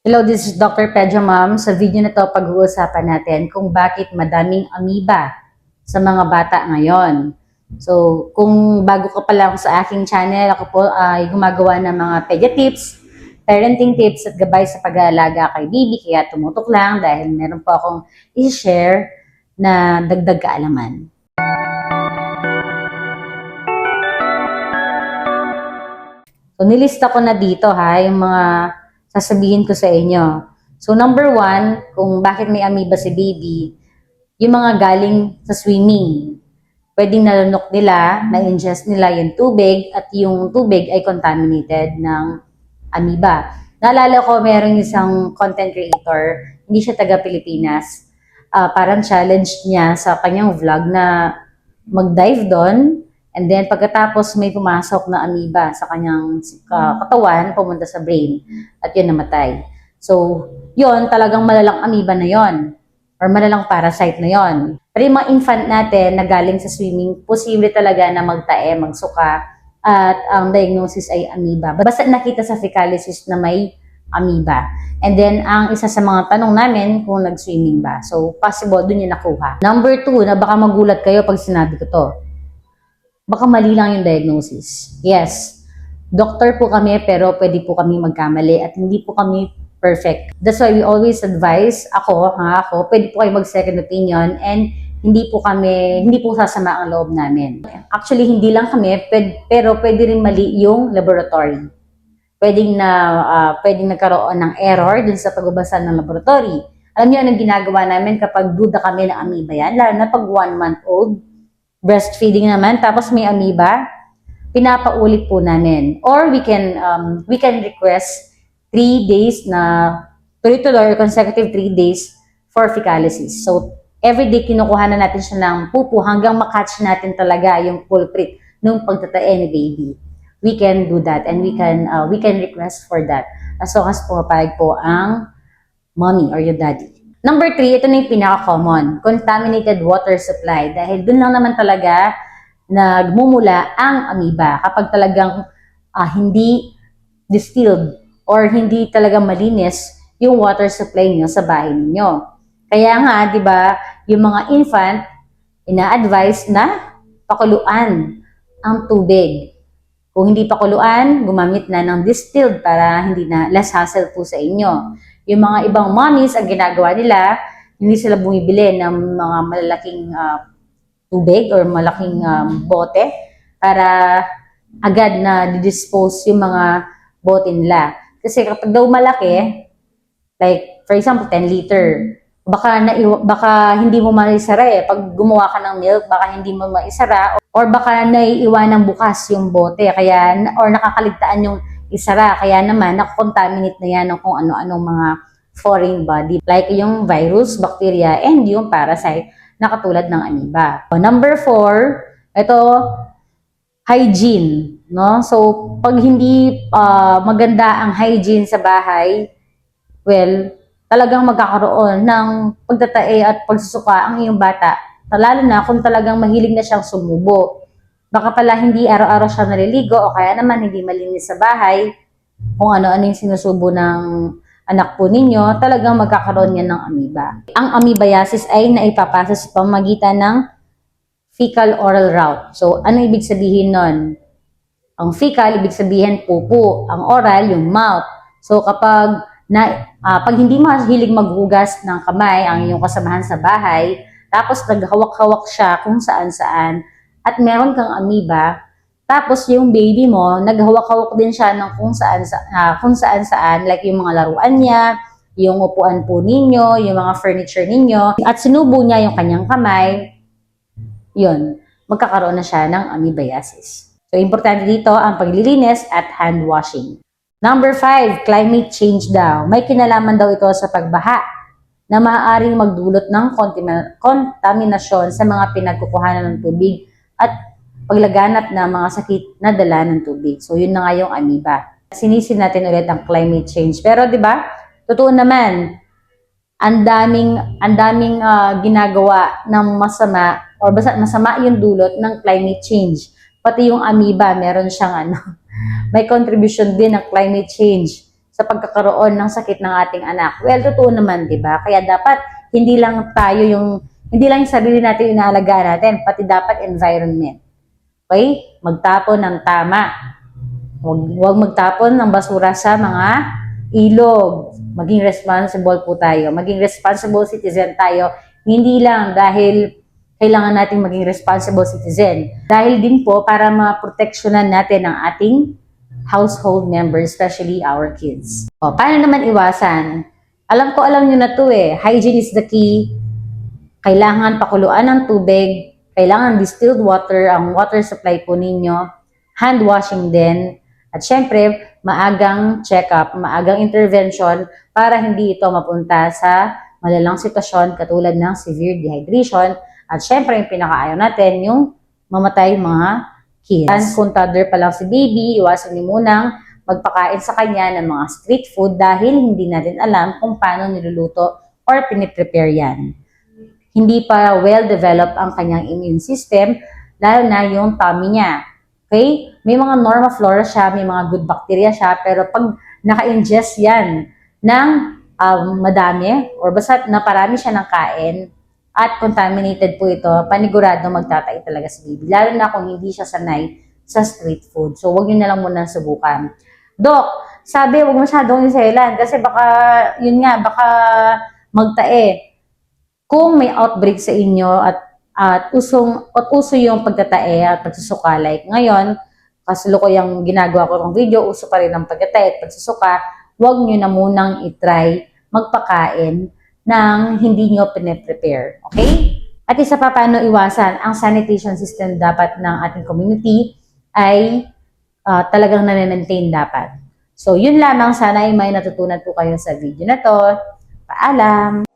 Hello, this is Dr. Pedro Ma'am. Sa video na to, pag-uusapan natin kung bakit madaming amoeba sa mga bata ngayon. So, kung bago ka pa lang sa aking channel, ako po ay gumagawa ng mga pedia tips, parenting tips at gabay sa pag-aalaga kay baby. Kaya tumutok lang dahil meron po akong i-share na dagdag kaalaman. So, nilista ko na dito ha, yung mga sasabihin ko sa inyo. So, number one, kung bakit may amoeba si baby, yung mga galing sa swimming. Pwedeng nalunok nila, na-ingest nila yung tubig at yung tubig ay contaminated ng amoeba. Naalala ko, merong isang content creator, hindi siya taga Pilipinas. Ah, parang challenge niya sa kanyang vlog na mag-dive doon and then pagkatapos may pumasok na amoeba sa kanyang katawan, pumunta sa brain at yun namatay. So, yun, talagang malalang amoeba na yon or malalang parasite na yon. Pero yung mga infant natin na galing sa swimming, posible talaga na magtae, magsuka, at ang diagnosis ay amoeba. Basta nakita sa fecalysis na may amoeba. And then, ang isa sa mga tanong namin kung nag-swimming ba. So, possible dun yung nakuha. Number two, na baka magulat kayo pag sinabi ko to. Baka mali lang yung diagnosis. Yes, doktor po kami pero pwede po kami magkamali at hindi po kami perfect. That's why we always advise, ako, ha, ako, pwede po kayo mag-second opinion and hindi po kami, hindi po sasama ang loob namin. Actually, hindi lang kami, pwed- pero pwede rin mali yung laboratory. Pwedeng na, ah, pwedeng nagkaroon ng error dun sa pagbabasa ng laboratory. Alam niyo, anong ginagawa namin kapag duda kami ng amoeba yan, lalo na pag one month old, breastfeeding naman, tapos may amoeba, pinapaulit po namin. Or we can, um, we can request three days na tuloy-tuloy or consecutive three days for fecalysis. So, every day kinukuha na natin siya ng pupo hanggang makatch natin talaga yung culprit nung pagtatae ni baby. We can do that and we can uh, we can request for that as long as pumapayag po ang mommy or your daddy. Number three, ito na yung pinaka-common, contaminated water supply. Dahil dun lang naman talaga nagmumula ang amoeba kapag talagang ah, hindi distilled or hindi talaga malinis yung water supply niyo sa bahay ninyo. Kaya nga, di ba, yung mga infant, ina-advise na pakuluan ang tubig. Kung hindi pakuluan, gumamit na ng distilled para hindi na less hassle po sa inyo. Yung mga ibang mommies, ang ginagawa nila, hindi sila bumibili ng mga malalaking ah, tubig or malaking um, bote para agad na dispose yung mga bote nila. Kasi kapag daw malaki, like for example 10 liter, baka na baka hindi mo maisara eh. Pag gumawa ka ng milk, baka hindi mo maisara or baka naiiwanan bukas yung bote kaya or nakakaligtaan yung isara kaya naman nakakontaminate na yan ng kung ano-anong mga foreign body like yung virus, bacteria, and yung parasite na katulad ng amoeba. Number four, ito, hygiene. No? So, pag hindi ah, maganda ang hygiene sa bahay, well, talagang magkakaroon ng pagtatae at pagsusuka ang iyong bata. Lalo na kung talagang mahilig na siyang sumubo. Baka pala hindi araw-araw siya naliligo o kaya naman hindi malinis sa bahay. Kung ano-ano yung sinusubo ng anak po ninyo, talagang magkakaroon yan ng amoeba. Ang amoebiasis ay naipapasa sa pamagitan ng fecal oral route. So, ano ibig sabihin nun? Ang fecal, ibig sabihin pupo. Ang oral, yung mouth. So, kapag na, ah, pag hindi mahilig maghugas ng kamay ang iyong kasamahan sa bahay, tapos naghawak-hawak siya kung saan-saan, at meron kang amoeba, tapos yung baby mo, naghawak-hawak din siya ng kung saan, sa, ah, kung saan saan, like yung mga laruan niya, yung upuan po ninyo, yung mga furniture ninyo, at sinubo niya yung kanyang kamay, yun, magkakaroon na siya ng amoebiasis. So, importante dito ang paglilinis at hand washing. Number five, climate change daw. May kinalaman daw ito sa pagbaha na maaaring magdulot ng kontaminasyon sa mga pinagkukuhanan ng tubig at paglaganap ng mga sakit na dala ng tubig. So, yun na nga yung amoeba. Sinisin natin ulit ang climate change. Pero, di ba, totoo naman, ang daming, ang daming ah, ginagawa ng masama or basta masama yung dulot ng climate change. Pati yung amoeba, meron siyang ano, may contribution din ng climate change sa pagkakaroon ng sakit ng ating anak. Well, totoo naman, di ba? Kaya dapat hindi lang tayo yung, hindi lang yung sarili natin inaalagaan natin, pati dapat environment. Okay? Magtapon ng tama. Huwag, huwag magtapon ng basura sa mga ilog. Maging responsible po tayo. Maging responsible citizen tayo. Hindi lang dahil kailangan nating maging responsible citizen. Dahil din po para maproteksyonan natin ang ating household members, especially our kids. O, paano naman iwasan? Alam ko, alam nyo na to eh. Hygiene is the key. Kailangan pakuluan ng tubig. Kailangan distilled water, ang water supply po ninyo. Hand washing din. At syempre, maagang check-up, maagang intervention para hindi ito mapunta sa malalang sitwasyon katulad ng severe dehydration. At syempre, yung pinakaayaw natin, yung mamatay mga kids. And kung toddler pa lang si baby, iwasan niyo munang magpakain sa kanya ng mga street food dahil hindi natin alam kung paano niluluto or piniprepare yan. Hindi pa well-developed ang kanyang immune system, lalo na yung tummy niya. Okay? May mga normal flora siya, may mga good bacteria siya, pero pag naka-ingest yan ng um, madami or basta naparami siya ng kain at contaminated po ito, panigurado magtatay talaga si baby. Lalo na kung hindi siya sanay sa street food. So, wag yun na lang muna subukan. Dok, sabi, wag masyadong iselan kasi baka, yun nga, baka magtae. Kung may outbreak sa inyo at at usong at uso yung pagtatae at pagsusuka like ngayon, kasalukuyang ginagawa ko ng video, uso pa rin ang pagtatae at pagsusuka, huwag nyo na munang itry magpakain ng hindi nyo piniprepare. Okay? At isa pa, paano iwasan? Ang sanitation system dapat ng ating community ay ah, talagang na-maintain dapat. So, yun lamang. Sana ay may natutunan po kayo sa video na to. Paalam!